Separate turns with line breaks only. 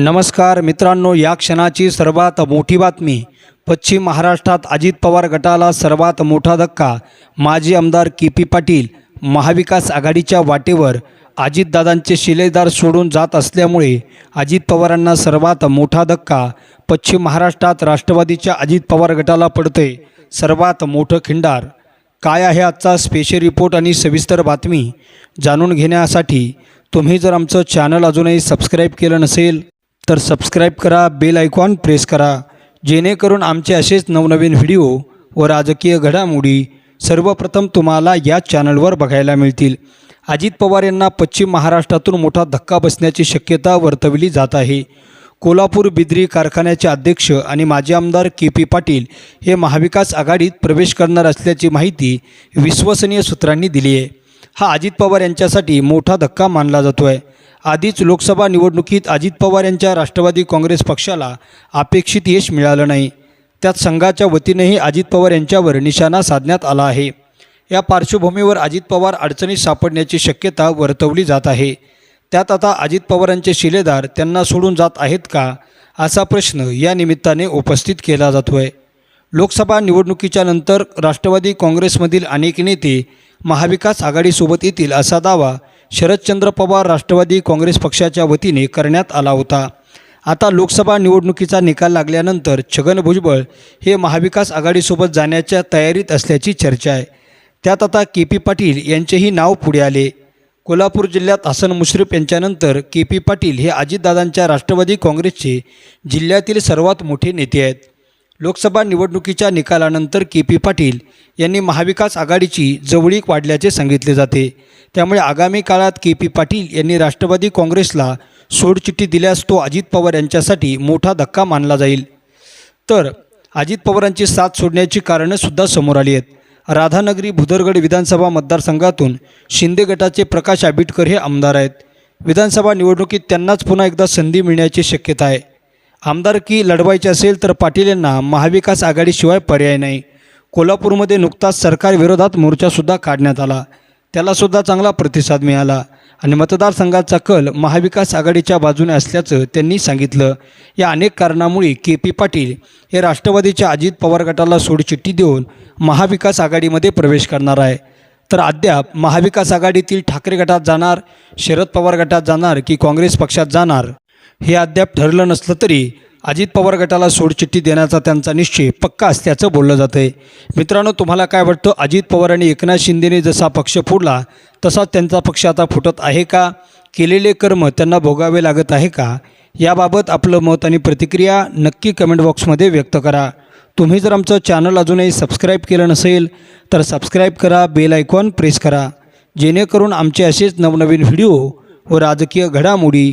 नमस्कार मित्रांनो या क्षणाची सर्वात मोठी बातमी. पश्चिम महाराष्ट्रात अजित पवार गटाला सर्वात मोठा धक्का. माजी आमदार के पी पाटील महाविकास आघाडीच्या वाटेवर अजितदादांचे शिलेदार सोडून जात असल्यामुळे अजित पवारांना सर्वात मोठा धक्का. पश्चिम महाराष्ट्रात राष्ट्रवादीच्या अजित पवार गटाला पडते सर्वात मोठं खिंडार. काय आहे आजचा स्पेशल रिपोर्ट आणि सविस्तर बातमी? जाणून घेण्यासाठी तुम्ही जर आमचं चॅनल अजूनही सबस्क्राईब केलं नसेल तर सबस्क्राईब करा बेल आयकॉन प्रेस करा जेणेकरून आमचे असेच नवनवीन व्हिडिओ व राजकीय घडामोडी सर्वप्रथम तुम्हाला या चॅनलवर बघायला मिळतील. अजित पवार यांना पश्चिम महाराष्ट्रातून मोठा धक्का बसण्याची शक्यता वर्तवली जात आहे. कोल्हापूर बिद्री कारखान्याचे अध्यक्ष आणि माजी आमदार के पी पाटील हे महाविकास आघाडीत प्रवेश करणार असल्याची माहिती विश्वसनीय सूत्रांनी दिली आहे. हा अजित पवार यांच्यासाठी मोठा धक्का मानला जातो आहे आधीच लोकसभा निवडणुकीत अजित पवार यांच्या राष्ट्रवादी काँग्रेस पक्षाला अपेक्षित यश मिळालं नाही. त्यात संघाच्या वतीनेही अजित पवार यांच्यावर निशाणा साधण्यात आला आहे. या पार्श्वभूमीवर अजित पवार अडचणीत सापडण्याची शक्यता वर्तवली जात आहे. त्यात आता अजित पवारांचे शिलेदार त्यांना सोडून जात आहेत का असा प्रश्न या निमित्ताने उपस्थित केला जातो आहे लोकसभा निवडणुकीच्या नंतर राष्ट्रवादी काँग्रेसमधील अनेक नेते महाविकास आघाडीसोबत येतील असा दावा शरदचंद्र पवार राष्ट्रवादी काँग्रेस पक्षाच्या वतीने करण्यात आला होता. आता लोकसभा निवडणुकीचा निकाल लागल्यानंतर छगन भुजबळ हे महाविकास आघाडीसोबत जाण्याच्या तयारीत असल्याची चर्चा आहे. त्यात आता के पी पाटील यांचेही नाव पुढे आले. कोल्हापूर जिल्ह्यात हसन मुश्रीफ यांच्यानंतर के पी पाटील हे अजितदादांच्या राष्ट्रवादी काँग्रेसचे जिल्ह्यातील सर्वात मोठे नेते आहेत. लोकसभा निवडणुकीच्या निकालानंतर के पी पाटील यांनी महाविकास आघाडीची जवळीक वाढल्याचे सांगितले जाते. त्यामुळे आगामी काळात के पी पाटील यांनी राष्ट्रवादी काँग्रेसला सोडचिठ्ठी दिल्यास तो अजित पवार यांच्यासाठी मोठा धक्का मानला जाईल. तर अजित पवारांची साथ सोडण्याची कारणंसुद्धा समोर आली आहेत. राधानगरी भुदरगड विधानसभा मतदारसंघातून शिंदे गटाचे प्रकाश आंबेडकर हे आमदार आहेत. विधानसभा निवडणुकीत त्यांनाच पुन्हा एकदा संधी मिळण्याची शक्यता आहे. आमदारकी लढवायची असेल तर पाटील यांना महाविकास आघाडीशिवाय पर्याय नाही. कोल्हापूरमध्ये नुकताच सरकारविरोधात मोर्चासुद्धा काढण्यात आला. त्यालासुद्धा चांगला प्रतिसाद मिळाला. आणि मतदारसंघाचा कल महाविकास आघाडीच्या बाजूने असल्याचं त्यांनी सांगितलं. या अनेक कारणामुळे के पी पाटील हे राष्ट्रवादीच्या अजित पवार गटाला सोडचिठ्ठी देऊन महाविकास आघाडीमध्ये प्रवेश करणार आहे. तर अद्याप महाविकास आघाडीतील ठाकरे गटात जाणार शरद पवार गटात जाणार की काँग्रेस पक्षात जाणार? हे अद्याप ठरलं नसलं तरी अजित पवार गटाला सोडचिठ्ठी देण्याचा त्यांचा निश्चय पक्का असल्याचं बोललं जातं आहे मित्रांनो तुम्हाला काय वाटतं? अजित पवार आणि एकनाथ शिंदेने जसा पक्ष फोडला तसाच त्यांचा पक्ष आता फुटत आहे का? केलेले कर्म त्यांना भोगावे लागत आहे का? याबाबत आपलं मत आणि प्रतिक्रिया नक्की कमेंट बॉक्समध्ये व्यक्त करा. तुम्ही जर आमचं चॅनल अजूनही सबस्क्राईब केलं नसेल तर सबस्क्राईब करा बेल आयकॉन प्रेस करा. जेणेकरून आमचे असेच नवनवीन व्हिडिओ व राजकीय घडामोडी